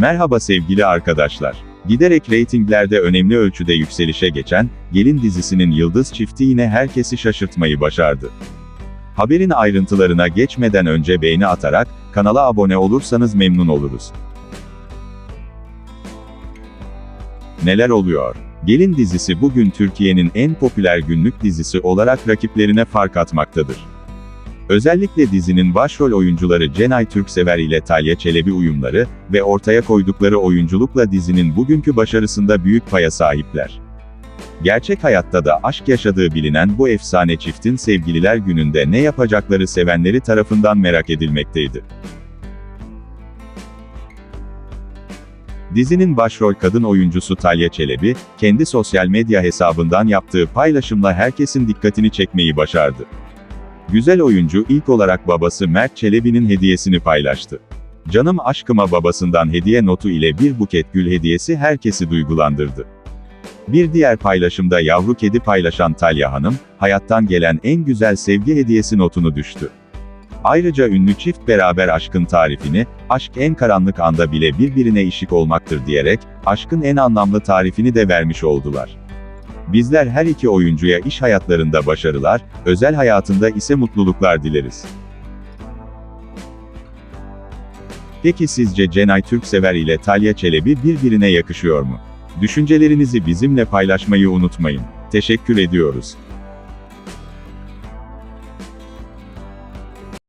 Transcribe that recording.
Merhaba sevgili arkadaşlar. Giderek reytinglerde önemli ölçüde yükselişe geçen, Gelin dizisinin yıldız çifti yine herkesi şaşırtmayı başardı. Haberin ayrıntılarına geçmeden önce beğeni atarak, kanala abone olursanız memnun oluruz. Neler oluyor? Gelin dizisi bugün Türkiye'nin en popüler günlük dizisi olarak rakiplerine fark atmaktadır. Özellikle dizinin başrol oyuncuları Cenay Türksever ile Talya Çelebi uyumları ve ortaya koydukları oyunculukla dizinin bugünkü başarısında büyük paya sahipler. Gerçek hayatta da aşk yaşadığı bilinen bu efsane çiftin sevgililer gününde ne yapacakları sevenleri tarafından merak edilmekteydi. Dizinin başrol kadın oyuncusu Talya Çelebi, kendi sosyal medya hesabından yaptığı paylaşımla herkesin dikkatini çekmeyi başardı. Güzel oyuncu ilk olarak babası Mert Çelebi'nin hediyesini paylaştı. Canım aşkıma babasından hediye notu ile bir buket gül hediyesi herkesi duygulandırdı. Bir diğer paylaşımda yavru kedi paylaşan Talya Hanım, hayattan gelen en güzel sevgi hediyesi notunu düştü. Ayrıca ünlü çift beraber aşkın tarifini, aşk en karanlık anda bile birbirine işik olmaktır diyerek, aşkın en anlamlı tarifini de vermiş oldular. Bizler her iki oyuncuya iş hayatlarında başarılar, özel hayatında ise mutluluklar dileriz. Peki sizce Cenay Türksever ile Talya Çelebi birbirine yakışıyor mu? Düşüncelerinizi bizimle paylaşmayı unutmayın. Teşekkür ediyoruz.